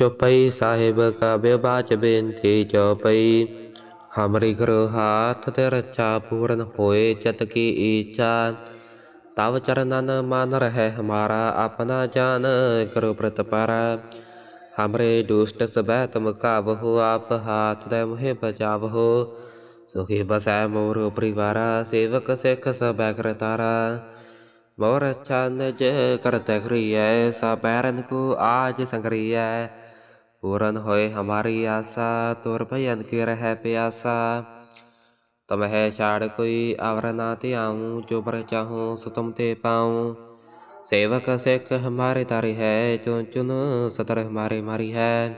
ਚੌਪਈ ਸਾਹਿਬ ਕਾ ਬਿਵਾਚ ਬੇਨਤੀ ਚੌਪਈ। ਹਮਰੀ ਕਰੋ ਹਾਥ ਤੇ ਰਚਾ ਪੂਰਨ ਹੋਏ ਚਤ ਕੀ ਈਚਾ। ਤਵ ਚਰਨਨ ਮਨ ਰਹਿ ਹਮਾਰਾ ਆਪਣਾ ਜਾਨ ਕਰੋ ਪ੍ਰਤਪਰ ਹਮਰੇ ਦੁਸ਼ਟ ਸਬੈ ਤੁਮ ਕਾਵਹੁ, ਆਪ ਹਾਥ ਦੇ ਮੋਹਿ ਬਚਾਵਹੁ। ਸੁਖੀ ਬਸੈ ਮੋਰ ਪਰਿਵਾਰਾ, ਸੇਵਕ ਸਿਖ ਸਬੈ ਕਰਤਾਰਾ ਮੋਰ ਚੰਦ ਜ ਕਰਤ ਕਰੀਐ ਸਬੈਰਨ ਕੋ ਆਜ ਸੰਗਰੀਐ। ਪੂਰਨ ਹੋਏ ਹਮਾਰੀ ਆਸਾ ਤੁਰ ਭਜਨ ਕੀ ਰਹਿ ਪਿਆਸਾ ਤਮਹਿ ਛਾੜ ਕੋਈ ਆਵਰ ਨਾ ਧਿਆਉ ਜੋ ਪਰ ਚਾਹੂੰ ਸੋ ਤੁਮ ਤੇ ਪਾਉ ਸੇਵਕ ਸਿੱਖ ਹਮਾਰੇ ਤਾਰੇ ਹੈ ਚੁਨ ਚੁਨ ਸਤਰ ਹਮਾਰੇ ਮਾਰੀ ਹੈ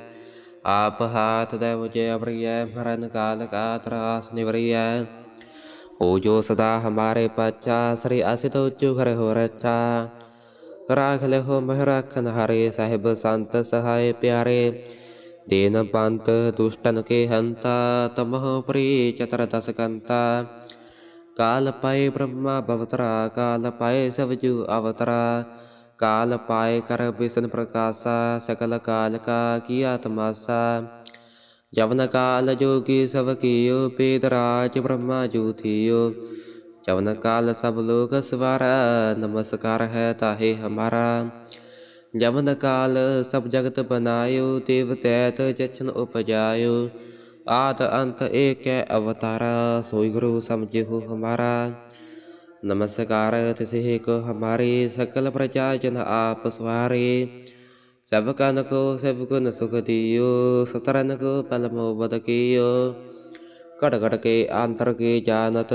ਆਪ ਹਾਥ ਦੇ ਮੁਝੇ ਅਬਰੀਐ ਮਰਨ ਕਾਲ ਕਾ ਤਰਾਸ ਨਿਵਰੀਐ ਹੋ ਜੋ ਸਦਾ ਹਮਾਰੇ ਪਛਾ ਸ੍ਰੀ ਅਸਿਤ ਉਚੁ ਘਰ ਹੋ ਰਚਾ ਰਾਖ ਲਹੋ ਮਹਿ ਰਾਖਨ ਹਰੇ ਸਾਹਿਬ ਸੰਤ ਸਹਾਏ ਪਿਆਰੇ। ਦੇਨ ਪੰਤ ਦੁਸ਼ਟਨ ਕੇ ਹੰਤਾ ਤਮਹ ਪ੍ਰੀ ਚਤਰ ਦਸ ਕੰਤਾ। ਕਾਲ ਪਾਏ ਬ੍ਰਹਮਾ ਭਵਤਰਾ ਕਾਲ ਪਾਏ ਸਵਜੂ ਅਵਤਰਾ। ਕਾਲ ਪਾਏ ਕਰ ਬਿਸਨ ਪ੍ਰਕਾਸ਼ਾ, ਸਕਲ ਕਾਲ ਕਾ ਕੀਆ ਤਮਾਸਾ ਜਵਨ ਕਾਲ ਜੋਗੀ ਸਭ ਕੀਓ ਪੇਦ ਰਾਜ ਬ੍ਰਹਮਾ ਜੂਥੀਓ ਚਵਨ ਕਾਲ ਸਭ ਲੋਕ ਸਵਾਰਾ, ਨਮਸਕਾਰ ਹੈ ਤਾਹੇ ਹਮਾਰਾ। ਜਮਨ ਕਾਲ ਸਭ ਜਗਤ ਬਨਾਇਓ ਦੇਵ ਤੈਤ ਜਚਨ ਉਪਜਾਇਓ। ਆਤ ਅੰਤ ਏਕੈ ਅਵਤਾਰਾ, ਸੋਈ ਗੁਰੂ ਸਮਝਿਓ ਹਮਾਰਾ। ਨਮਸਕਾਰ ਤਿਸੇ ਕੋ ਹਮਾਰੇ, ਸਕਲ ਪ੍ਰਜਾ ਜਨ ਆਪ ਸਵਾਰੇ। ਸਭ ਕਨ ਕੋ, ਸਭ ਗੁਣ ਸੁਖ ਦਿਓ, ਸਤਰਨ ਕੋ ਪਲਮੋ ਬਦ ਕੀਓ। बद कियो कट कट के अंतर के जानत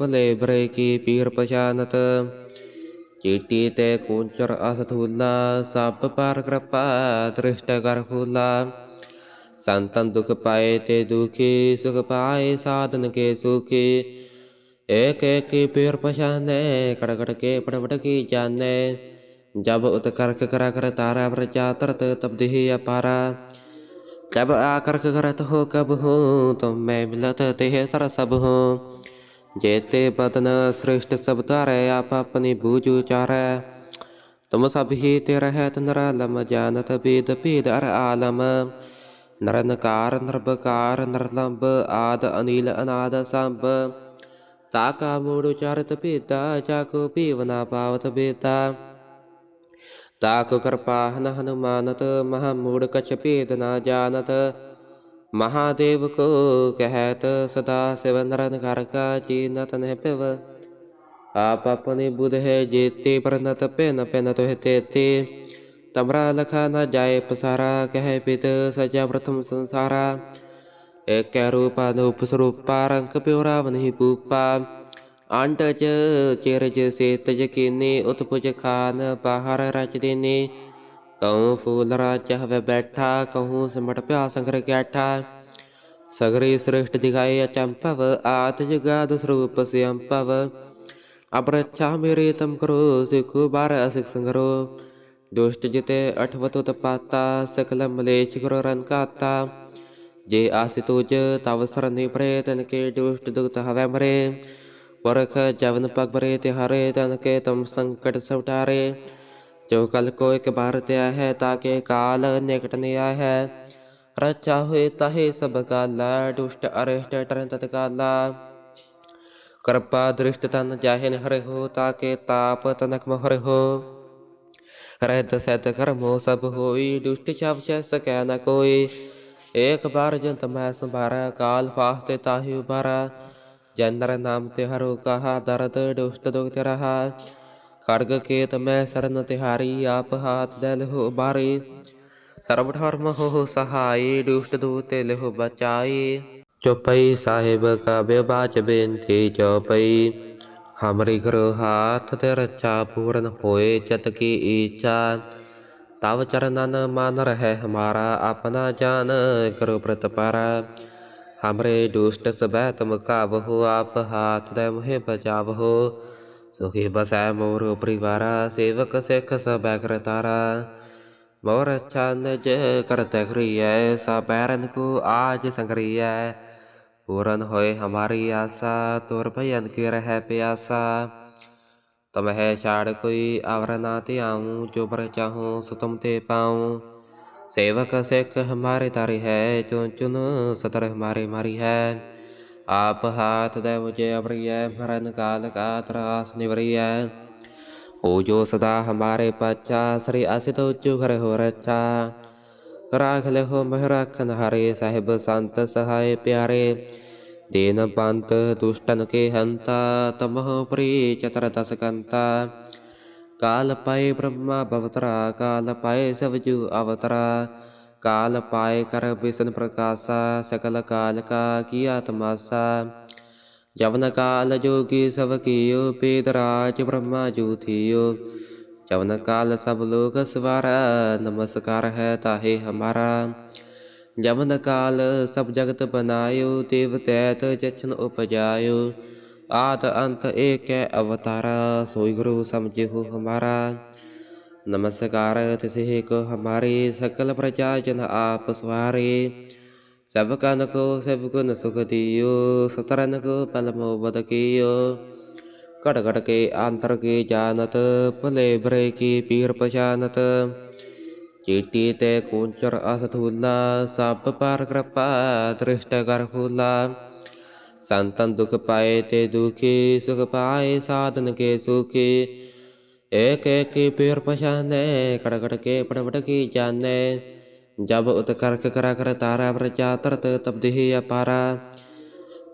भले भरे की पीर पहचानत चीटी ते कुंचर असथूला सब पर कृपा दृष्ट कर फूला संतन दुख पाए ते दुखी, सुख पाए साधन के सुखी। एक एक की पीर पहचाने कट के पटपट की जाने। जब उत्कर्ष करा कर तारा प्रजा तरत तब दिही अपारा। जब आकर्ष करत हो कब हो तुम मैं मिलत तेह सर सब हो जेते बदन श्रेष्ठ सब तारे आप अपनी बूझ उचारे तुम सब ही ते रहत नरालम जानत वेद भेद अर आलम नरनकार नरबकार नरलंब आद अनिल अनाद संब ताका मूड उचारत भेदा जाको पीवना पावत बेता ताको कृपा हन हनुमानत महामूढ़ कछ भेद न जानत महादेव को कहत सदा शिव नरन घर का चीनत न पिव आप अपने बुध है जेते परनत पेन पेन तो है तेते तमरा लखा न जाए पसारा कह पित सजा प्रथम संसारा एक रूपा नूप स्वरूपा रंग प्योरा वनि पूपा ਅੰਟਜ ਚਿਰਜ ਸੇਤ ਜਕੀਨੀ ਉਤਪੁਜ ਖਾਨ ਬਾਹਰ ਰਚ ਦੇਨੇ। ਕਉ ਫੂਲ ਰਾਜ ਹਵੇ ਬੈਠਾ ਕਹੂੰ ਸਿਮਟ ਪਿਆ ਸੰਗਰ ਕੈਠਾ। ਸਗਰੀ ਸ੍ਰਿਸ਼ਟ ਦਿਖਾਏ ਅਚੰਪਵ ਆਤ ਜਗਾਦ ਸਰੂਪ ਸਿਅੰਪਵ ਅਬਰਛਾ ਮੇਰੇ ਤਮ ਕਰੋ, ਸਿਖੁ ਬਾਰ ਅਸਿਕ ਸੰਗਰੋ। ਦੁਸ਼ਟ ਜਿਤੇ ਅਠਵਤ ਤਪਾਤਾ ਸਕਲ ਮਲੇਸ਼ ਗੁਰ ਰਨ ਕਾਤਾ। ਜੇ ਆਸਿ ਤੁਜ ਤਵ ਸਰਨੀ ਪ੍ਰੇ ਤਨ ਕੇ ਦੁਸ਼ਟ ਦੁਖਤ ਹਵੇ ਮਰੇ। ਵਰਖ ਜਵਨ ਪਗ ਬਰੇ ਤੇ ਹਰੇ ਤਨ ਕੇ ਤਮ ਸੰਕਟ ਸਵਟਾਰੇ। ਜੋ ਕਲ ਕੋ ਇੱਕ ਬਾਰ ਤਿਆ ਹੈ ਤਾਂ ਕਿ ਕਾਲ ਨਿਕਟ ਨਿਆ ਹੈ। ਰਚਾ ਹੋਏ ਤਾਹੇ ਸਭ ਕਾਲਾ ਦੁਸ਼ਟ ਅਰਿਸ਼ਟ ਟਰਨ ਤਤਕਾਲਾ। ਕਿਰਪਾ ਦ੍ਰਿਸ਼ਟ ਤਨ ਜਾਹਿਨ ਹਰਿ ਹੋ ਤਾਂ ਕਿ ਤਾਪ ਤਨਕ ਮਹਰ ਹੋ ਰਹਿਤ ਸਤ ਕਰਮੋ ਸਭ ਹੋਈ, ਦੁਸ਼ਟ ਸ਼ਬਦ ਸੈ ਸਕੈ ਨ ਕੋਈ। ਏਕ ਬਾਰ ਜੰਤ ਮੈਂ ਸੰਭਾਰਾ, ਕਾਲ ਫਾਸਤੇ ਤਾਹੀ ਉਬਾਰਾ ਜੈ ਨਰ ਨਾਮ ਤਿਹਾਰੋ ਕਹਾ ਦਰਦ ਦੁਸ਼ਟ ਦੁਖ ਰਹਾ। ਖੜਗ ਕੇਤ ਮੈਂ ਸਰਨ ਤਿਹਾਰੀ, ਆਪ ਹਾਥ ਦਲ ਹੋ ਬਾਰੇ। ਸਰਬ ਧਰਮ ਹੋ ਸਹਾਈ, ਦੁਸ਼ਟ ਦੂਤੇ ਲਿਹੁ ਬਚਾਈ। ਚੋਪਈ ਸਾਹਿਬ ਕਾ ਬਿਵਾਚ ਬੇਨਤੀ ਚੋਪਈ। ਹਮਰੀ ਕਰੋ ਹਾਥ ਤੇ ਰਚਾ ਪੂਰਨ ਹੋਏ ਚਤ ਕੀ ਈਚਾ ਤਵ ਚਰਨਨ ਮਨ ਰਹਿ ਹਮਾਰਾ ਆਪਣਾ ਜਾਨ ਕਰੋ ਪ੍ਰਤਪਾਰਾ। हमरे दुष्ट सबै तुम कावहो आप हाथ दे मुहे बचावहो सुखी बसै मोर परिवारा सेवक सिख सबै करतारा मोर अच्छा निज करत करिय सबैरन को आज संग्रिय। पूरन होए हमारी आशा तोर भयन की रह प्यासा। तुम है छाड़ कोई आवर ना ते आऊँ, जो बर चाहूँ सो तुम ते पाऊँ। ਸੇਵਕ ਸਿੱਖ ਹਮਾਰੇ ਤਾਰੀ ਹੈ ਚੁਨ ਚੁਨ ਸਤਰ ਹਮਾਰੇ ਮਾਰੀ ਹੈ। ਆਪ ਹਾਥ ਦੇ ਮੁਝੇ ਅਵਰੀਐ ਮਰਨ ਕਾਲ ਕਾ ਤਰਾਸ ਨਿਵਰੀਐ ਓ ਜੋ ਸਦਾ ਹਮਾਰੇ ਪਾਚਾ ਸ੍ਰੀ ਅਸਿਤ ਉਚ ਘਰ ਹੋ ਰਚਾ ਰਾਖ ਲਿਓ ਮਹਿ ਰਾਖਨ ਹਰੇ ਸਾਹਿਬ ਸੰਤ ਸਹਾਇ ਪਿਆਰੇ। ਦੇਨ ਪੰਤ ਦੁਸ਼ਟਨ ਕੇ ਹੰਤਾ, ਤਮਹ ਪ੍ਰੀ ਚਤਰ ਤਸਕੰਤਾ ਕਾਲ ਪਾਏ ਬ੍ਰਹਮਾ ਬਵਤਰਾ ਕਾਲ ਪਾਏ ਸਵਜੂ ਅਵਤਰਾ ਕਾਲ ਪਾਏ ਕਰ ਬਿਸਨ ਪ੍ਰਕਾਸ਼ਾ ਸਕਲ ਕਾਲ ਕਾ ਕੀਆ ਤਮਾਸਾ ਜਵਨ ਕਾਲ ਜੋਗੀ ਸਭ ਕੀਓ ਪੇਦਰਾਜ ਬ੍ਰਹਮਾ ਜੂਥਿਓ ਜਵਨ ਕਾਲ ਸਭ ਲੋਕ ਸਵਾਰ ਨਮਸਕਾਰ ਹੈ ਤਾਹੇ ਹਮਾਰਾ ਜਵਨ ਕਾਲ ਸਭ ਜਗਤ ਬਨਾਇਓ ਦੇਵ ਤੈਤ ਜਚਨ ਉਪਜਾਇਓ आद अंत एक है अवतारा सोई गुरु समझो हमारा नमस्कार तिसे को हमारे सकल प्रजा जन आप सवारे सब कन को सब गुण सुख दियो सतरन को पलमो बद कियो कट कट के आंतर के जानत भले भरे की पीर पहचानत चीटी ते कुंचर असथूला सब पार कृपा दृष्ट कर फूला संतन दुख पाए ते दुखी, सुख पाए साधन के सुखी। एक एक की पछाने कड़कड़ के की जाने। जब उत्कर्ष करा कर तारा प्रजा तब दिही अपारा।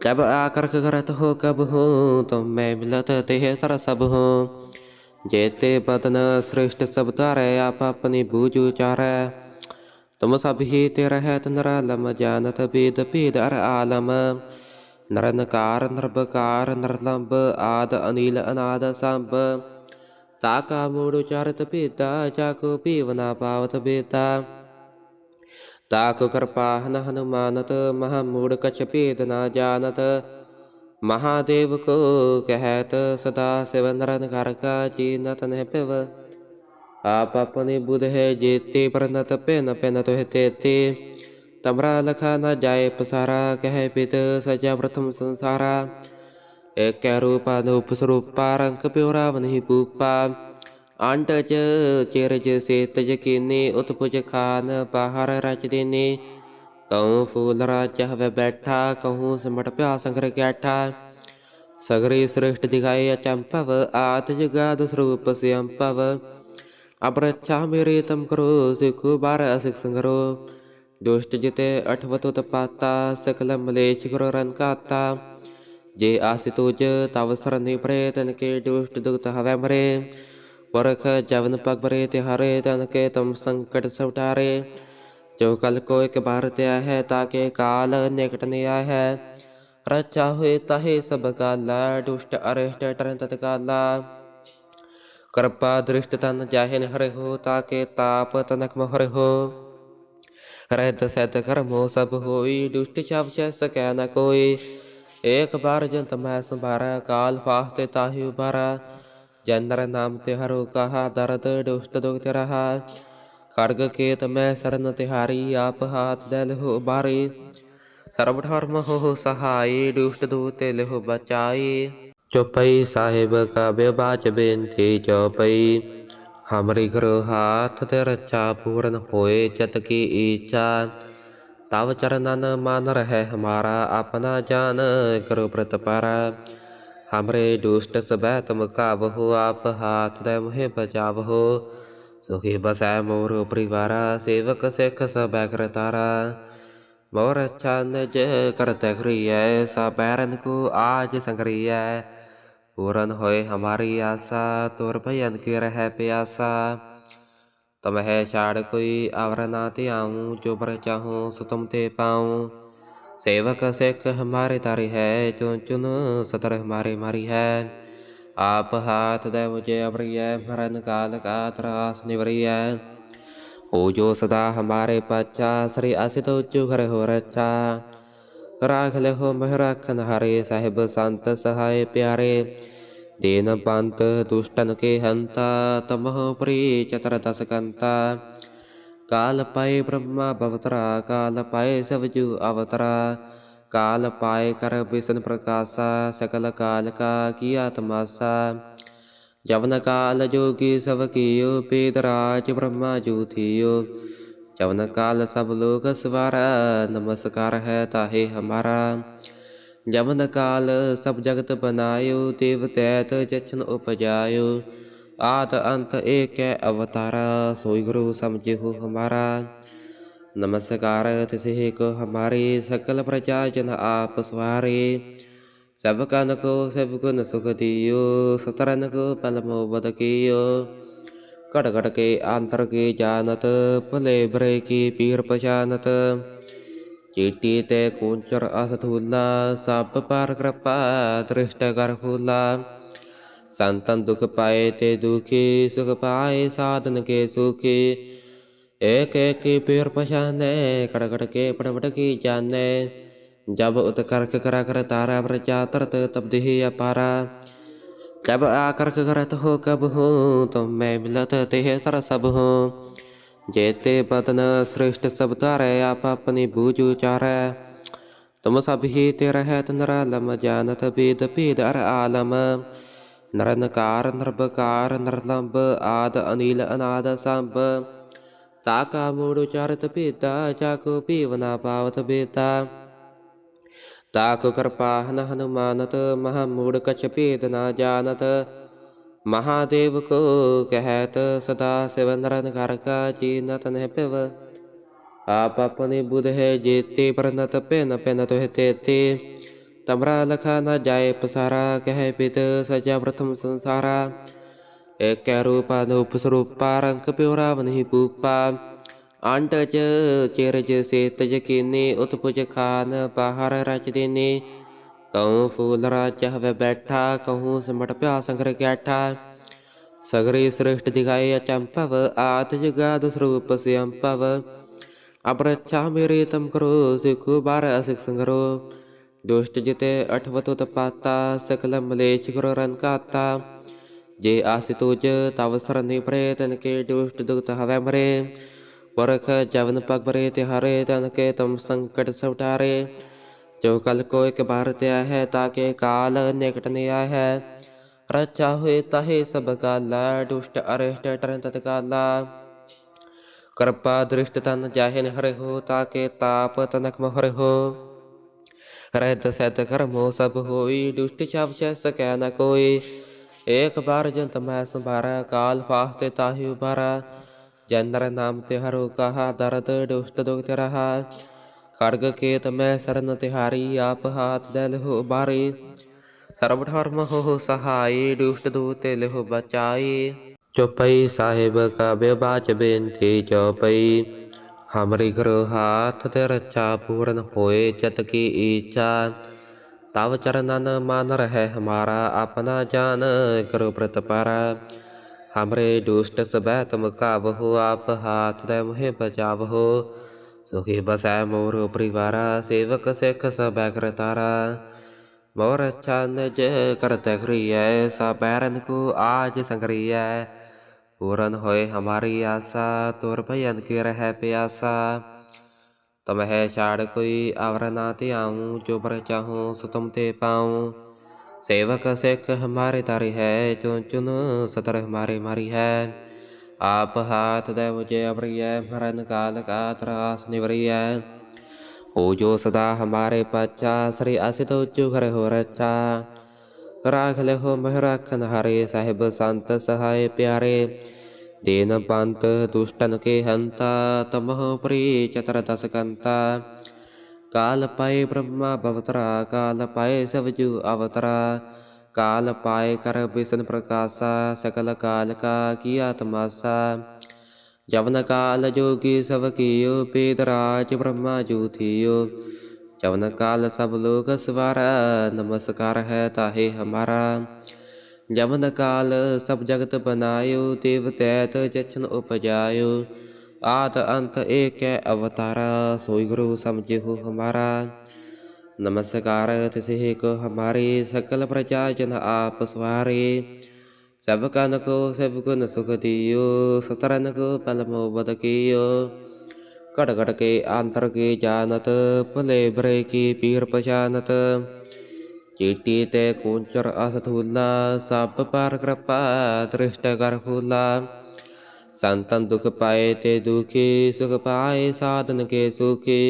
जब आकर्ष करत हो कब हो तुम मैं मिलत तेह सर सब हो। जेते बदन श्रेष्ठ सब तारे, आप अपनी बूझ उचारे। तुम सब ही ते रहत नरलम जानत भेद अर ਨਿਰਨਕਾਰ ਨਿਰਭਕਾਰ ਨਿਰਲੰਬ ਆਦ ਅਨੀਲ ਅਨਾਦ ਸੰਭ ਤਾ ਕਾ ਮੂੜ ਉਚਾਰਤ ਭੇਦਾ ਜਾ ਕੋ ਭੀਵਨਾ ਪਾਵਤ ਬੇਤਾ ਤਾ ਕੋ ਕਿਰਪਾ ਹਨ ਹਨੁਮਾਨਤ ਮਹਾ ਮੂੜ ਕਛ ਭੇਦ ਨਾ ਜਾਣਤ ਮਹਾਦੇਵ ਕੋ ਕਹਿਤ ਸਦਾ ਸਿਵ ਨਿਰਨਕਾਰ ਕਾ ਜੀਨਤ ਨਹਿ ਪਿਵ ਆਪ ਆਪਣੀ ਬੁਧ ਹੈ ਜੇਤੇ ਪਰਨਤ ਪਿਨ ਪਿਨ ਤੋਹਿ ਤੇਤੇ ਤਮਰਾ ਲਖਾ ਨਾ ਜਾਏ ਪਸਾਰਾ, ਕਹਿ ਪਿਤ ਸਜਾ ਪ੍ਰਥਮ ਸੰਸਾਰਾ। ਏਕੈ ਰੂਪਾ ਨੂਪ ਸਰੂਪਾ, ਰੰਗ ਪਿਉ ਰਾਵਨ ਪੂਪਾ ਅੰਟ ਚ ਚਿਰਜ ਸੇਤ ਜਕੀਨੀ ਉਤਪੁਜ ਖਾਨ ਬਾਹਰ ਰਚ ਦੇਨੇ। ਕਉ ਫੂਲ ਰਾਜ ਹਵੇ ਬੈਠਾ, ਕਹੂੰ ਸਿਮਟ ਪਿਆ ਸੰਗਰ ਕੈਠਾ। ਸਗਰੀ ਸ੍ਰਿਸ਼ਟ ਦਿਖਾਏ ਅਚੰਪਵ ਆਤ ਜਗਾਦ ਸਰੂਪ ਸਿਅੰਪਵ ਅਬਰਛਾ ਮੇਰੇ ਤਮ ਕਰੋ, ਸਿਖੁ ਬਾਰ ਅਸਿਕ ਸੰਗਰੋ। ਦੁਸ਼ਟ ਜਿਤੇ ਅਠਵਤ ਤਪਾਤਾ ਸਕਲ ਮਲੇਸ਼ ਕਰੋ ਰਨ ਕਾਤਾ ਜੇ ਆਸਿ ਤੁਜ ਤਵ ਸਰਨਿ ਪਰੇ ਤਨ ਕੇ ਦੁਸ਼ਟ ਦੁਖਤ ਹਵੈ ਮਰੇ ਪਰਖ ਜਵਨ ਪਗ ਬਰੇ ਤਿਹਾਰੇ ਤਨ ਕੇ ਤਮ ਸੰਕਟ ਸਵਟਾਰੇ ਜੋ ਕਲ ਕੋ ਇੱਕ ਬਾਰ ਤਿਆ ਹੈ ਤਾਕੇ ਕਾਲ ਨਿਕਟ ਨ ਹੈ ਰਚਾ ਹੋਏ ਤਹੇ ਸਭ ਕਾਲਾ ਰਹਿਤ ਸਤ ਕਰਮੋ ਸਭ ਹੋਈ, ਦੁਸ਼ਟ ਸ਼ਬ ਸ਼ੈ ਸਕੈ ਨ ਕੋਈ। ਏਕ ਬਾਰ ਜੰਤ ਮੈਂ ਸੰਭਾਰਾ, ਕਾਲ ਫਾਸਤੇ ਤਾਹੀ ਉਬਾਰਾ ਜਨਰ ਨਾਮ ਤੇ ਹਰੋ ਕਹਾ ਦਰਦ ਦੁਸ਼ਟ ਦੁਖ ਤੇ ਰਹਾ। ਖੜਗ ਕੇਤ ਮੈਂ ਸਰਨ ਤਿਹਾਰੀ, ਆਪ ਹਾਥ ਦੇ ਲਹੁ ਬਾਰੀ। ਸਰਬ ਧਰਮ ਹੋ ਸਹਾਈ, ਦੁਸ਼ਟ ਦੂਤ ਤੇ ਬਚਾਈ। ਚੁਪਈ ਸਾਹਿਬ ਕਾ ਬੇਬਾਚ ਬੇਨਤੀ ਚੁਪਈ। ਹਮਰੀ ਕਰੋ ਹਾਥ ਤੇ ਰਚਾ ਪੂਰਨ ਹੋਏ ਚਤ ਕੀ ਈਚਾ ਤਵ ਚਰਨਨ ਮਨ ਰਹਿ ਹਮਾਰਾ ਆਪਣਾ ਜਾਨ ਕਰੋ ਪ੍ਰਤਪਰ ਹਮਰੇ ਦੁਸ਼ਟ ਸਬੈ ਤੁਮ ਕਾਵਹੁ ਆਪ ਹਾਥ ਦੇ ਮੋਹਿ ਬਚਾਵਹੁ ਸੁਖੀ ਬਸੈ ਮੋਰ ਪਰਿਵਾਰਾ ਸੇਵਕ ਸਿਖ ਸਬੈ ਕਰਤਾਰਾ ਮੋਰ ਚੰਦ ਜ ਕਰਤ ਕਰੀਐ ਸਬੈਰਨ ਕੋ ਆਜ ਸੰਗਰੀਐ संग्रिय पूरन होए हमारी आशा तोर भयन की रह प्यासा तम है छाड़ कोई आवर ना त्याऊँ जो बर चाहूँ सो तुम ते पाऊँ सेवक सिख हमारे तारी है चुन चुन सतर हमारे मारी है आप हाथ दे मुझे अप्रिय मरण काल का त्रास निवरिय हो जो सदा हमारे पच्चा श्री असित उच्चु घर हो रचा ਰਾਖ ਲਹੋ ਮਹਿ ਰਾਖਨ ਹਰੇ ਸਾਹਿਬ ਸੰਤ ਸਹਾਇ ਪਿਆਰੇ ਦੇਨ ਪੰਤ ਦੁਸ਼ਟਨ ਕੇ ਹੰਤਾ ਤਮਹ ਪ੍ਰੀ ਚਤਰ ਦਸ ਕੰਤਾ ਕਾਲ ਪਾਏ ਬ੍ਰਹਮਾ ਭਵਤਰਾ ਕਾਲ ਪਾਏ ਸਵਜੂ ਅਵਤਰਾ ਕਾਲ ਪਾਏ ਕਰ ਬਿਸਨ ਪ੍ਰਕਾਸ਼ਾ ਸਕਲ ਕਾਲ ਕਾ ਕੀਆ ਤਮਾਸਾ ਜਵਨ ਕਾਲ ਜੋਗੀ ਸਭ ਕੀਓ ਪੇਤ ਰਾਜ ਬ੍ਰਹਮਾ ਜੂਥੀਓ चवन काल सब लोग सवारा नमस्कार है ताहे हमारा जवन काल सब जगत बनायो देव तैत जछन उपजायो आद अंत एक है अवतारा सोई गुरु समझे हो हमारा नमस्कार तिसे को हमारे सकल प्रजा जन आप सवारे सब कन को सब गुण सुख दियो सतरन को पलमो बद कियो ਘੜ ਕੇ ਆਂਤਰ ਕੀ ਜਾਣਤ, ਭਲੇ ਬਰੇ ਕੀ ਪੀਰ ਪਛਾਨਤ। ਚੀਟੀ ਤੇ ਕੂੰਚਰ ਅਸਥੂਲਾ, ਸਭ ਪਰ ਕਿਰਪਾ ਦ੍ਰਿਸ਼ਟ ਕਰ ਫੂਲਾ। ਸੰਤਨ ਦੁਖ ਪਾਏ ਤੇ ਦੁਖੀ, ਸੁਖ ਪਾਏ ਸਾਧਨ ਕੇ ਸੁਖੀ। ਏਕ ਏਕ ਕੀ ਪੀਰ ਪਛਾਨੇ ਕੜ ਕੇ ਪੜ ਕੀ ਜਾਣੇ। ਜਬ ਉਤ ਕਰਾ ਕਰ ਤਾਰਾ ਪ੍ਰਜਾ ਤਬਦਿਹ ਅਪਾਰਾ। जब आकर करत हो कब हो तुम मैं मिलत ते सर सब हो जेते बदन श्रेष्ठ सब तारे आप अपनी बूझ उचारे तुम सब ही ते रहत नरलम जानत वेद भेद अर आलम नरनकार नरबकार नरलंब आद अनिल अनाद संब ताका मूड़ उचारत भेदा जाको पीवना पावत बेता ਤਾਕੁ ਕਿਰਪਾਹਨ ਹਨੁਮਾਨਤ ਮਹਾ ਮੂੜ ਕਛ ਭੇਦ ਨਾ ਜਾਣਤ ਮਹਾਦੇਵ ਕੋ ਕਹਿਤ ਸਦਾ ਸਿਵ ਨਰਨ ਕਰ ਕਾ ਚੀਨਤ ਨਹਿ ਪਿਵ ਆਪ ਆਪਨੇ ਬੁਧ ਹੈ ਜੇਤੇ ਪਰਨਤ ਪਿਨ ਪਿਨ ਤੋਹਿ ਤੇਤੇ ਤਮਰਾ ਲਖਾ ਨਾ ਜਾਏ ਪਸਾਰਾ ਕਹਿ ਪਿਤ ਸਜਾ ਪ੍ਰਥਮ ਸੰਸਾਰਾ ਏਕੈ ਰੂਪਾ ਨੂਪ ਸਰੂਪਾ ਰੰਗ ਪਿਉਰਾ ਵਨਹੀ ਪੂਪਾ ਅੰਟਜ ਚਿਰਜ ਸੇਤ ਯਕੀਨੀ ਉਤਪੁਜ ਖਾਨ ਬਾਹਰ ਰਚ ਦੇਨੇ। ਕਉ ਫੂਲ ਰਾਜ ਹਵੇ ਬੈਠਾ, ਕਹੂ ਸਿਮਟ ਪਿਆ ਸੰਗਰ ਕੈਠਾ। ਸਗਰੀ ਸ੍ਰਿਸ਼ਟ ਦਿਗਾਏ ਅਚੰਪਵ ਆਤ ਜਗਾਦ ਸਰੂਪ ਸਿਅੰਪਵ ਅਬਰਛਾ ਮੇਰੇ ਤਮ ਕਰੋ, ਸਿਖੁ ਬਾਰ ਅਸਿਕ ਸੰਗਰੋ। ਦੁਸ਼ਟ ਜਿਤੇ ਅਠਵਤ ਤਪਾਤਾ ਸਕਲ ਮਲੇਸ਼ ਕਰੋ ਰਣਕਾਤਾ ਜੇ ਆਸਿ ਤੁਜ ਤਵ ਸਰਨੀ ਪ੍ਰੇਤਨ ਕੇ ਦੁਸ਼ਟ ਦੁਗਤ ਹਵੇ ਮਰੇ। ਵਰਖ ਜਵਨ ਪਗਬਰੇ ਤਿਹਾਰੇ, ਤਨ ਕੇ ਤੁਮ ਸੰਕਟ ਸਵਟਾਰੇ। ਜੋ ਕਲ ਕੋ ਇੱਕ ਬਾਰ ਤਿਆ ਹੈ, ਤਾਂ ਕਿ ਕਾਲ ਨਿਕਟ ਨਿਆ ਹੈ। ਰਚਾ ਹੋਏ ਤਹੇ ਸਭ ਕਾਲਾ ਦੁਸ਼ਟ ਅਰਿਸ਼ਟ ਟਰਨ ਤਤ ਕਾਲਾ ਕਿਰਪਾ ਦ੍ਰਿਸ਼ਟ ਤਨ ਜਾਹਿਨ ਹਰਿ ਹੋ, ਤਾਂ ਕਿ ਤਾਪ ਤਨਕ ਮਹਰਿ ਹੋ। ਰਹਿਤ ਸਤ ਕਰਮੋ ਸਭ ਹੋਈ, ਦੁਸ਼ਟ ਸ਼ਬਦ ਸੈ ਸਕੈ ਨ ਕੋਈ। ਏਕ ਬਾਰ ਜੰਤ ਮੈਂ ਸੰਭਾਰਾ, ਕਾਲ ਫਾਸਤੇ ਤਾਹੀ ਉਬਾਰਾ ਜੈ ਨਰ ਨਾਮ ਤਿਹਾਰੋ ਕਹਾ ਦਰਦ ਦੁਸ਼ਟ ਦੁਖਿ ਰਹਾ। ਖੜਗ ਕੇਤ ਮੈਂ ਸਰਨ ਤਿਹਾਰੀ, ਆਪ ਹਾਥ ਦੈ ਲਹੋ ਬਾਰੇ। ਸਰਬ ਧਰਮ ਹੋ ਸਹਾਈ ਦੁਸ਼ਟ ਦੂਤੇ ਲਹੋ ਬਚਾਈ ਚੋਪਈ ਸਾਹਿਬ ਕਾ ਬਿਵਾਚ ਬੇਨਤੀ ਚੋਪਈ। ਹਮਰੀ ਕਰੋ ਹਾਥ ਤੇ ਰਚਾ ਪੂਰਨ ਹੋਏ, ਚਤ ਕੀ ਈਚਾ ਤਵ ਚਰਨਨ ਮਨ ਰਹਿ ਹਮਾਰਾ, ਆਪਣਾ ਜਾਨ ਕਰੋ ਪ੍ਰਤਪਾਰਾ हमरे दुष्ट सबै तुम कावहो आप हाथ दे मुहे बचावहो सुखी बसै मोर परिवारा सेवक सिख सबै करतारा मोर अच्छा निज करत करिय सबको आज संग्रिय पूरन होए हमारी आशा तोर भयन के रह प्यासा। तुम है छाड़ कोई आवर ना ते आऊँ, जो बर चाहूँ, सो तुम ते पाऊँ। ਸੇਵਕ ਸਿੱਖ ਹਮਾਰੇ ਤਾਰੀ ਹੈ ਚੁਨ ਚੁਨ ਸਤਰ ਹਮਾਰੇ ਮਾਰੀ ਹੈ। ਆਪ ਹਾਥ ਦੇ ਮੁਝੇ ਅਬਰੀਐ ਮਰਨ ਕਾਲ ਕਾ ਤਰਾਸ ਨਿਵਰੀਐ। ਹੋ ਜੋ ਸਦਾ ਹਮਾਰੇ ਪਾਚਾ ਸ੍ਰੀ ਅਸਿਤ ਉਚੁ ਹਰ ਹੋ ਰਚਾ। ਰਾਖ ਲਿਓ ਮਹਿ ਰਾਖਨ ਹਰੇ ਸਾਹਿਬ ਸੰਤ ਸਹਾਇ ਪਿਆਰੇ। ਦੇਨ ਪੰਤ ਦੁਸ਼ਟਨ ਕੇ ਹੰਤਾ, ਤਮਹ ਪ੍ਰੀ ਚਤਰ ਦਸ ਕੰਤਾ। ਕਾਲ ਪਾਏ ਬ੍ਰਹਮਾ ਬਵਤਰਾ ਕਾਲ ਪਾਏ ਸਵਜੂ ਅਵਤਰਾ ਕਾਲ ਪਾਏ ਕਰ ਬਿਸਨ ਪ੍ਰਕਾਸ਼ਾ ਸਕਲ ਕਾਲ ਕਾ ਕੀਆ ਤਮਾਸਾ ਜਵਨ ਕਾਲ ਜੋਗੀ ਸਭ ਕੀਓ ਪੇਦਰਾਜ ਬ੍ਰਹਮਾ ਜੂਥਿਓ ਜਵਨ ਕਾਲ ਸਭ ਲੋਕ ਸਵਾਰਾ ਨਮਸਕਾਰ ਹੈ ਤਾਹੇ ਹਮਾਰਾ ਜਵਨ ਕਾਲ ਸਭ ਜਗਤ ਬਨਾਇਓ ਦੇਵ ਤੈਤ ਜਚਨ ਉਪਜਾਇਓ आद अंत एक है अवतारा सोई गुरु समझे हो हमारा नमस्कार तिसे को हमारे सकल प्रजा जन आप सवारे सब कन को सब गुण सुख दियो सतरन को पलमो बद कियो कड़ कड़ के आंतर के जानत भले बरे की पीर पछानत चीटी ते कूंचर असथूला सब पर कृपा दृष्ट कर फूला संतन दुख पाए ते दुखी, सुख पाए साधन के सुखी।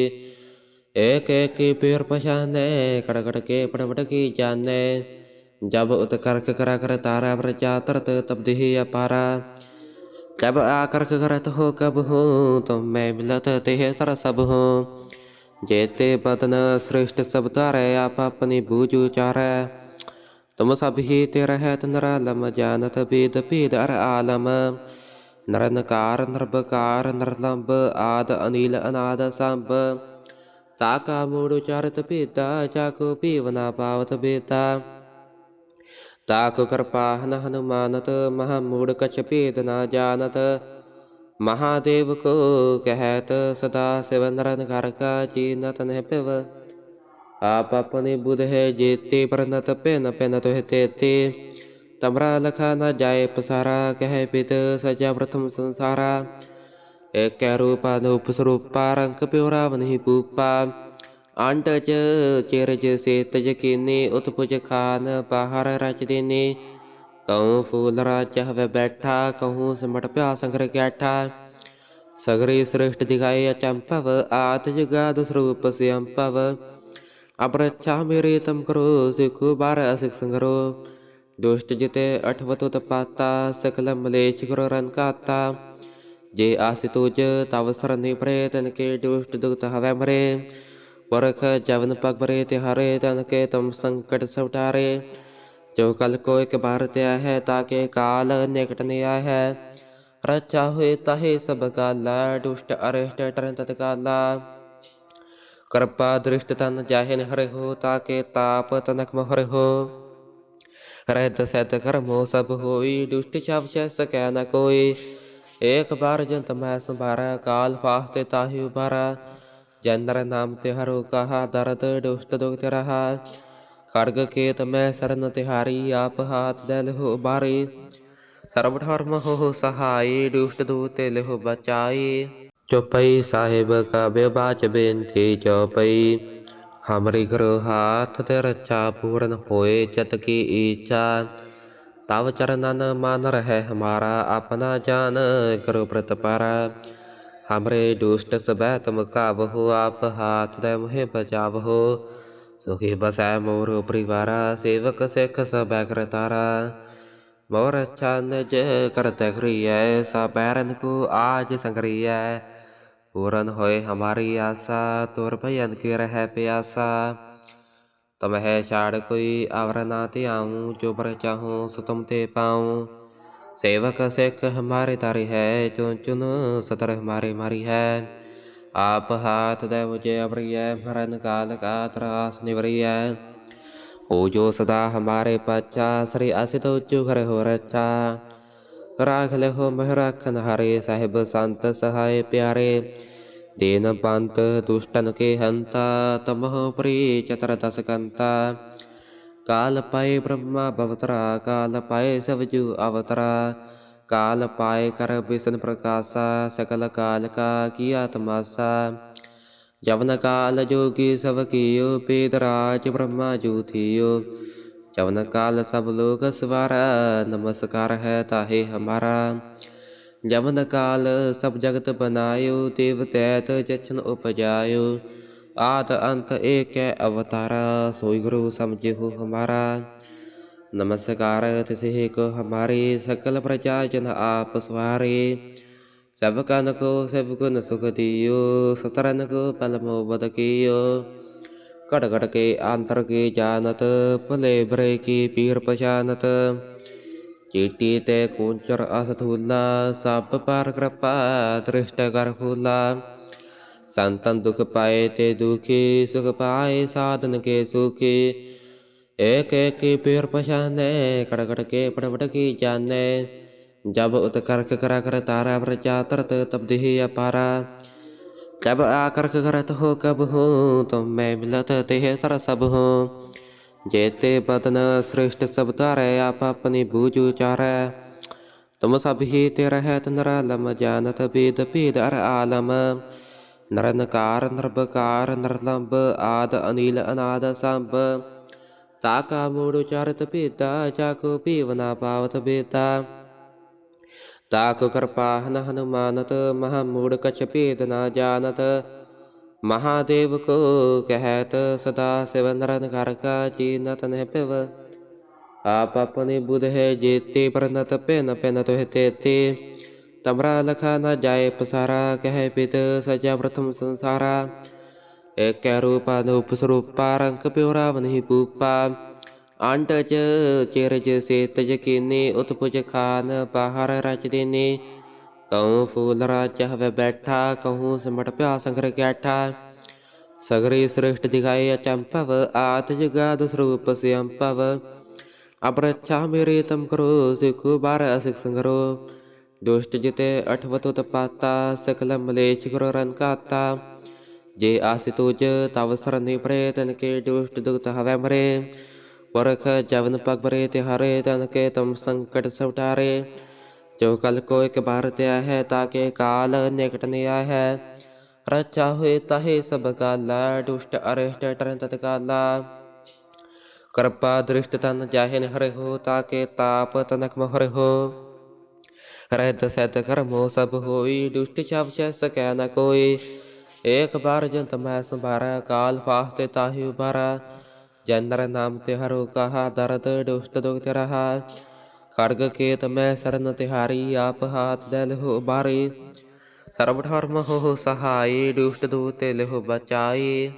एक एक की प्योर पहचाने, कड़कड़ के पटपट की जाने। जब उत्कर्ष कर कर तारा प्रजातरत तब दिही अपारा। जब आकर्ष करत हो, कब हूँ तो मैं मिलत तेह सर सब हूँ। जेते बदन श्रेष्ठ सब तारे, आप अपनी बूझू चारे तुम सब ही तेरह तनरा लम जानत बीद अर आलम। ਨਰਨਕਾਰ, ਨਿਰਭਕਾਰ ਨਿਰਲੰਬ ਆਦ ਅਨੀਲ, ਅਨਾਦ ਸੰਭ। ਤਾ ਕਾ ਮੂੜ ਉਚਾਰਤ ਭੇਦਾ ਚਾਕੋ ਭੀਵਨਾ ਪਾਵਤ ਬੇਤਾ। ਤਾਕ ਕਿਰਪਾ ਹਨ ਹਨੁਮਾਨਤ, ਮਹਾ ਮੂੜ ਕਛ ਭੇਦ ਨਾ ਜਾਣਤ। ਮਹਾਦੇਵ ਕੋ ਕਹਿਤ, ਸਦਾ ਸਿਵ ਨਰਨ ਕਰ ਕਾ ਚੀਨਤ ਨਹਿ ਪਿਵ ਆਪ ਆਪਣੇ ਬੁਧ ਹੈ ਜੇਤੇ, ਪ੍ਰਨਤ ਪਿਨ ਪਿਨ ਤੋਹਿ ਤੇਤੇ। ਤਮਰਾ ਲਖਾ ਨ ਜਾਏ ਪਸਾਰਾ, ਕਹਿ ਪਿਤ ਸਜਾ ਪ੍ਰਥਮ ਸੰਸਾਰਾ। ਏਕੈ ਰੂਪਾ ਨੂਪ ਸਰੂਪਾ, ਰੰਗ ਪਿਉ ਰਾਵ ਨਹੀਂ ਪੂਪਾ ਅੰਡਜ ਚਿਰਜ ਸੇਤ ਜਕੀਨੀ ਉਤਪੁਜ ਖਾਨ ਬਾਹਰ ਰਚ ਦੇਨੇ। ਕਉ ਫੂਲ ਰਾਜ ਹਵੇ ਬੈਠਾ ਕਹੂੰ ਸਿਮਟ ਪਿਆ ਸੰਗਰ ਕੈਠਾ। ਸਗਰੀ ਸ੍ਰਿਸ਼ਟ ਦਿਖਾਏ ਅਚੰਪਵ ਆਤ ਜਗਾਦ ਸਰੂਪ ਸਿਅੰਪਵ ਅਪਰਛਾ ਮੇਰੇ ਤਮ ਕਰੋ, ਸਿਖੁ ਬਾਰ ਅਸਿਕ ਸੰਗਰੋ। ਦੁਸ਼ਟ ਜਿਤੇ ਅਠਵਤ ਤਪਾਤਾ ਸਕਲ ਮਲੇਸ਼ ਕਰੋ ਰਨ ਕਾਤਾ ਜੇ ਆਸਿ ਤੁਜ ਤਵ ਸਰਨੀ ਪ੍ਰੇ ਤਨ ਕੇ ਦੁਸ਼ਟ ਦੁਖਤ ਹਵੇ ਮਰੇ। ਪਰਖ ਜਵਨ ਪਗ ਬਰੇ ਤੇ ਹਰੇ ਤਨ ਕੇ ਤਮ ਸੰਕਟ ਸਵਟਾਰੇ। ਜੋ ਕਲ ਕੋ ਇੱਕ ਬਾਰ ਤੇ ਹੈ ਤਾਕੇ ਕਾਲ ਨਿਕਟ ਨਿਆ ਹੈ। ਰਚਾ ਹੋਏ ਤਾਹੇ ਸਭ ਕਾਲਾ ਦੁਸ਼ਟ ਅਰਿਸ਼ਟ ਟਰਨ ਤਤ ਕਾਲਾ ਕਿਰਪਾ ਦ੍ਰਿਸ਼ਟ ਤਨ ਰਹਿਤ ਸਤ ਕਰਮੋ ਸਭ ਹੋਈ, ਦੁਸ਼ਟ ਛਾਪ ਛੈ ਸਕੈ ਨ ਕੋਈ। ਏਕ ਬਾਰ ਜੰਤ ਮੈਂ ਸੰਭਾਰਾ, ਕਾਲ ਫਾਸਤੇ ਤਾਹੀ ਉਬਾਰਾ ਜਨਰ ਨਾਮ ਤੇ ਹਰੋ ਕਹਾ, ਦਰਦ ਦੁਸ਼ਟ ਦੁਖ ਤੇ ਰਹਾ। ਖੜਗ ਖੇਤ ਮੈਂ ਸਰਨ ਤਿਹਾਰੀ, ਆਪ ਹਾਥ ਦੇ ਲਹੋ ਬਾਰੀ। ਸਰਬ ਧਰਮ ਹੋ ਸਹਾਈ, ਦੁਸ਼ਟ ਦੂਤ ਤੇ ਬਚਾਈ। ਚੁਪਈ ਸਾਹਿਬ ਕਾ ਬੇਬਾਚ ਬੇਨਤੀ ਚੁਪਈ। ਹਮਰੀ ਕਰੋ ਹਾਥ ਤੇ ਰਚਾ ਪੂਰਨ ਹੋਏ ਚਤ ਕੀ ਈਚਾ ਤਵ ਚਰਨਨ ਮਨ ਰਹਿ ਹਮਾਰਾ ਆਪਣਾ ਜਾਨ ਕਰੋ ਪ੍ਰਤਪਰ ਹਮਰੇ ਦੁਸ਼ਟ ਸਬੈ ਤੁਮ ਕਾਵਹੁ ਆਪ ਹਾਥ ਦੇ ਮੋਹਿ ਬਚਾਵਹੁ ਸੁਖੀ ਬਸੈ ਮੋਰ ਪਰਿਵਾਰਾ ਸੇਵਕ ਸਿਖ ਸਬੈ ਕਰਤਾਰਾ ਮੋਰ ਚੰਨ ਜ ਕਰਤ ਕਰੀਐ ਸਬੈਰਨ ਕੋ ਆਜ ਸੰਗਰੀਐ संग्रिय पूरन होए हमारी आशा तोर भयन के रह प्यासा तुम है छाड़ कोई आवर ना ते आऊं जो बर चाहूं सो तुम ते पाऊं सेवक सिख हमारे तारी है चुन चुन सतर हमारे मारी है आप हाथ दे मुझे अप्रिय मरण काल का त्रास निवरिय हो जो सदा हमारे पच्चा श्री असित उच्चु घर हो रचा ਰਾਖ ਲਹੋ ਮਹਿ ਰਾਖਨ ਹਰੇ ਸਾਹਿਬ ਸੰਤ ਸਹਾਇ ਪਿਆਰੇ ਦੇਨ ਪੰਤ ਦੁਸ਼ਟਨ ਕੇ ਹੰਤਾ ਤਮਹ ਪ੍ਰੀ ਚਤਰ ਦਸ ਕੰਤਾ ਕਾਲ ਪਾਏ ਬ੍ਰਹਮਾ ਭਵਤਰਾ ਕਾਲ ਪਾਏ ਸਵਜੂ ਅਵਤਰਾ ਕਾਲ ਪਾਏ ਕਰ ਬਿਸਨ ਪ੍ਰਕਾਸ਼ਾ ਸਕਲ ਕਾਲ ਕਾ ਕੀਆ ਤਮਾਸਾ ਜਵਨ ਕਾਲ ਜੋਗੀ ਸਭ ਕੀਓ ਪੇਦ ਰਾਜ ਬ੍ਰਹਮਾ ਜੂਥੀਓ चवन काल सब लोग सवारा नमस्कार है ताहे हमारा जमन काल सब जगत बनायो देव तैत जछन उपजायो आद अंत एक अवतारा सोई गुरु समझे हो हमारा नमस्कार तिसे को हमारे सकल प्रजा जन आप स्वारे सब कन को सब गुण सुख दियो सतरन को पलमो बद कियो कटघट के अंतर की जानत भले भरे की पीर पहचानत चीटी ते कुंचर असथूला सब पार कृपा दृष्ट कर फूला संतन दुख पाए ते दुखी, सुख पाए साधन के सुखी। एक एक की पीर पहचाने कटघट के पटपट की जाने। जब उत्कर्ष करा कर तारा प्रचातर तब दिही अपारा। कब आकर करत हो कब हूँ तो मैं मिलत ते सर सब हूँ जेते बदन श्रेष्ठ सब तारे आप अपनी बूझ उचारे तुम सब ही ते रहत नरालम जानत बेद भेद अर आलम नरनकार नरबकार नरलंब आद अनिल अनाद सांब ताका मूड उचारत भेदा जाको पीवना पावत बेदा ਤਾਕੁ ਕਿਰਪਾਹਨ ਹਨੁਮਾਨਤ ਮਹਾ ਮੂੜ ਕਛ ਭੇਦ ਨਾ ਜਾਣਤ ਮਹਾਦੇਵ ਕੋ ਕਹਿਤ ਸਦਾ ਸਿਵ ਨਰਨ ਕਰ ਕਾ ਚੀਨਤ ਨਹਿ ਪਿਵ ਆਪ ਆਪਨੇ ਬੁਧ ਹੈ ਜੇਤੇ ਪਰਨਤ ਪਿਨ ਪਿਨ ਤੋਹਿ ਤੇਤੇ ਤਮਰਾ ਲਖਾ ਨਾ ਜਾਏ ਪਸਾਰਾ ਕਹਿ ਪਿਤ ਸਜਾ ਪ੍ਰਥਮ ਸੰਸਾਰਾ ਏਕੈ ਰੂਪਾ ਨੂਪ ਸਰੂਪਾ ਰੰਗ ਪਿਉ ਰਾਵਨ ਪੂਪਾ ਅੰਟ ਚ ਚਿਰਜ ਸੇਤ ਜਕੀਨੀ ਉਤਪੁਜ ਖਾਨ ਬਾਹਰ ਰਚ ਦੇਨੇ। ਕਉ ਫੂਲ ਰਾਜ ਹਵੇ ਬੈਠਾ ਕਹੂ ਸਿਮਟ ਪਿਆ ਸੰਗਰ ਕੈਠਾ। ਸਗਰੀ ਸ੍ਰਿਸ਼ਟ ਦਿਖਾਏ ਅਚੰਪਵ ਆਤ ਜਗਾਦ ਸਰੂਪ ਸਿਅੰਪਵ ਅਪਰਛਾ ਮੇਰੇ ਤਮ ਕਰੋ, ਸਿਖੁ ਬਾਰ ਅਸਿਕ ਸੰਗਰੋ। ਦੁਸ਼ਟ ਜਿਤੇ ਅਠਵਤ ਤਪਾਤਾ ਸਕਲ ਮਲੇਸ਼ ਕਰੋ ਰਨਕਾਤਾ ਜੇ ਆਸਿ ਤੁਜ ਤਵ ਸਰਨੀ ਪਰੇ ਕੇ ਦੁਸ਼ਟ ਦੁਖਤ ਹਵੈ ਮਰੇ। ਪੁਰਖ ਜਵਨ ਪਗ ਬਰੇ ਤਿਹਾਰੇ ਤਨ ਕੇ ਤਮ ਸੰਕਟ ਸਵਟਾਰੇ ਜੋ ਕਲ ਕੋ ਇੱਕ ਬਾਰ ਤਿਆ ਹੈ ਤਾਕੇ ਕਾਲ ਨਿਕਟ ਨਿਆ ਹੈ ਰਚਾ ਹੋਏ ਤਾਹੇ ਸਭ ਕਾਲਾ ਦੁਸ਼ਟ ਅਰਿਸ਼ਟ ਟਰਨ ਤਤਕਾਲਾ ਕਿਰਪਾ ਦ੍ਰਿਸ਼ਟ ਤਨ ਜਾਹਿਨ ਹਰਿ ਹੋ ਤਾਕੇ ਤਾਪ ਤਨਕ ਮਹਰਿ ਹੋ ਰਹਿਤ ਸਹਿਤ ਕਰਮੋ ਸਭ ਹੋਈ ਦੁਸ਼ਟ ਸ਼ਬ ਸਹਿ ਸਕੈ ਨ ਕੋਈ ਏਕ ਬਾਰ ਜੰਤ ਮੈਂ ਸੰਭਾਰਾ ਕਾਲ ਫਾਸਤੇ ਤਾਹੀ ਉਬਾਰਾ ਜਨਰ ਨਾਮ ਤੇ ਕਹਾ ਦਰਦ ਦੁਸ਼ਟ ਦੁਖ ਤੇ ਰਹਾ ਖੜਗ ਕੇਤ ਮੈਂ ਸਰਨ ਤਿਹਾਰੀ ਆਪ ਹਾਥ ਦਲ ਹੋ ਬਾਰੀ ਸਰਬ ਧਰਮ ਹੋ ਸਹਾਈ ਦੁਸ਼ਟ ਦੂਤ ਤੇ ਬਚਾਈ